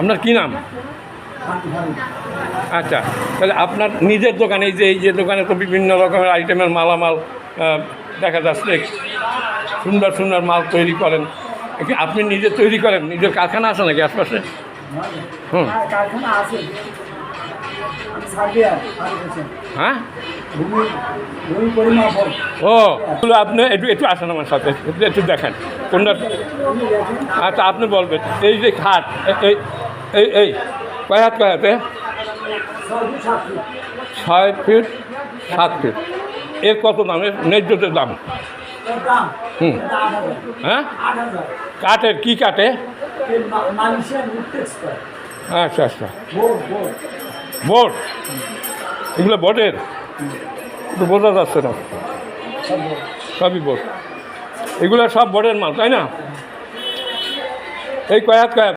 আপনার কি নাম? আচ্ছা তাহলে আপনার নিজের দোকানে এই যে এই যে দোকানে তো বিভিন্ন রকমের আইটেমের মালামাল দেখা যাচ্ছে সুন্দর সুন্দর মাল তৈরি করেন। কি আপনি নিজে তৈরি করেন? নিজের কারখানা আছে নাকি আশপাশে? হুম। হ্যাঁ, হ্যাঁ? ও আপনি একটু একটু আসেন আমার সাথে একটু একটু দেখেন। কোনটা আচ্ছা আপনি বলবেন। এই যে খাট এই এই এই, কয় হাত, কয় হাতে? ছয় ফিট সাত ফিট। এর কত দাম? এর ন্যায্যতের দাম? হুম। হ্যাঁ? কাঠের কি উঠতেক্স আচ্ছা আচ্ছা। বোর্ড। এগুলো বোর্ডের? তো বোঝা যাচ্ছে না। সবই বোর্ড। এগুলো সব বোর্ডের মাল, তাই না? এই কয়াত কয়াত